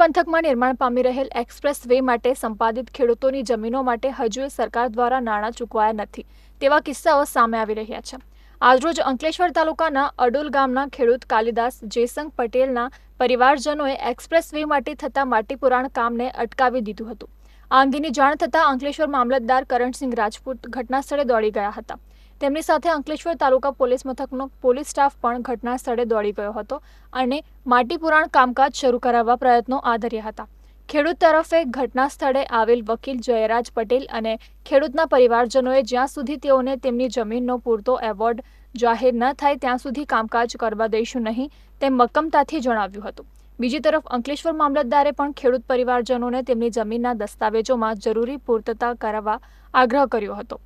પંથકમાં નિર્માણ પામી રહેલ એક્સપ્રેસ વે માટે સંપાદિત ખેડૂતોની જમીનો માટે હજુ સરકાર દ્વારા નાણાં ચૂકવાયા નથી, તેવા કિસ્સાઓ સામે આવી રહ્યા છે. આજરોજ અંકલેશ્વર તાલુકાના અડોલ ગામના ખેડૂત કાલિદાસ જયસંગ પટેલના પરિવારજનોએ એક્સપ્રેસ વે માટે થતા માટીપુરાણ કામને અટકાવી દીધું હતું. આ અંગેની જાણ થતાં અંકલેશ્વર મામલતદાર કરણસિંહ રાજપૂત ઘટના સ્થળે દોડી ગયા હતા. તેમની સાથે અંકલેશ્વર તાલુકા પોલીસ મથકનો પોલીસ સ્ટાફ પણ ઘટના સ્થળે દોડી ગયો હતો અને માટી પુરાણ કામકાજ શરૂ કરાવવા પ્રયત્નો આદર્યા હતા. ખેડૂત તરફે ઘટના સ્થળે આવેલ વકીલ જયરાજ પટેલ અને ખેડૂતના પરિવારજનોએ જ્યાં સુધી તેઓને તેમની જમીનનો પૂરતો એવોર્ડ જાહેર ન થાય ત્યાં સુધી કામકાજ કરવા દઈશું નહીં તેમ મક્કમતાથી જણાવ્યું હતું. બીજી તરફ અંકલેશ્વર મામલતદારે પણ ખેડૂત પરિવારજનોને તેમની જમીનના દસ્તાવેજોમાં જરૂરી પૂર્તતા કરાવવા આગ્રહ કર્યો હતો.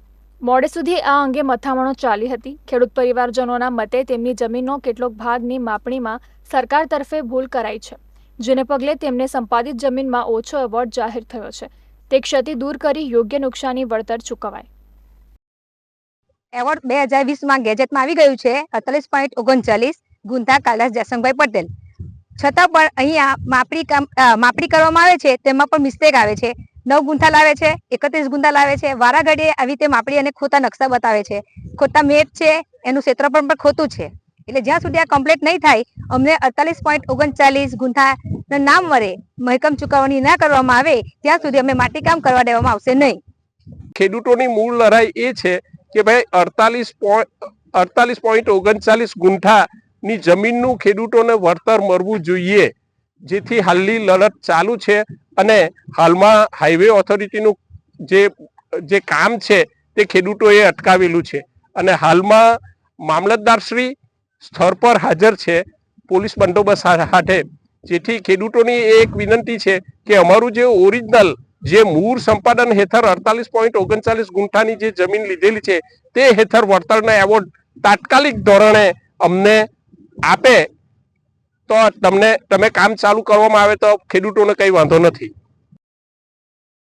મોડે સુધી આ અંગે મથામણો ચાલી હતી. ખેડૂત પરિવારજનોના મતે તેમની જમીનનો કેટલોક ભાગની માપણીમાં સરકાર તરફે ભૂલ કરાઈ છે, જેને પગલે તેમને સંપાદિત જમીનમાં ઓછો એવોર્ડ જાહેર થયો છે. તે ક્ષતિ દૂર કરી યોગ્ય નુકસાની વળતર ચૂકવાય. એવોર્ડ બે હજાર વીસમાં ગેજેટમાં આવી ગયું છે, અડતાલીસ પોઈન્ટ ઓગણચાલીસ ગુંધા કાલાસ જયસંગભાઈ પટેલ. છતાં પણ અહીંયા માપણી કામ માપણી કરવામાં આવે છે, તેમાં પણ મિસ્ટેક આવે છે. નવ ગુંથા લાવે છે, એકત્રીસ ગુંથા લાવે છે. વારાઘડીએ આવી રીતે માપડી અને ખોટા નકશા બતાવે છે. ખોટા મેપ છે, એનું ક્ષેત્રફળ પણ ખોટું છે. એટલે જ્યાં સુધી આ કમ્પ્લીટ નહીં થાય, અમને અડતાલીસ પોઈન્ટ ઓગણચાલીસ ગુંથાના નામ વરે મહેકમ ચૂકવણી ના કરવામાં આવે, ત્યાં સુધી અમે માટીકામ કરવા દેવામાં આવશે નહીં. ખેડૂતોની મૂળ લડાઈ એ છે કે ભાઈ અડતાલીસ અડતાલીસ પોઈન્ટ ઓગણચાલીસ ગુંઠાની જમીનનું ખેડૂતોને વળતર મળવું જોઈએ. જેથી હાલની લડત ચાલુ છે અને હાલમાં હાઈવે ઓથોરિટીનું જે જે કામ છે તે ખેડૂતોએ અટકાવેલું છે. અને હાલમાં મામલતદારશ્રી સ્થળ પર હાજર છે પોલીસ બંદોબસ્ત હાથે. જેથી ખેડૂતોની એક વિનંતી છે કે અમારું જે ઓરિજિનલ જે મૂળ સંપાદન હેઠળ અડતાલીસ પોઈન્ટ ઓગણચાલીસ ગુંઠાની જે જમીન લીધેલી છે તે હેઠળ વળતરના એવોર્ડ તાત્કાલિક ધોરણે અમને આપે તો તમને તમે કામ ચાલુ કરવામાં આવે તો ખેડૂતોને કંઈ વાંધો નથી.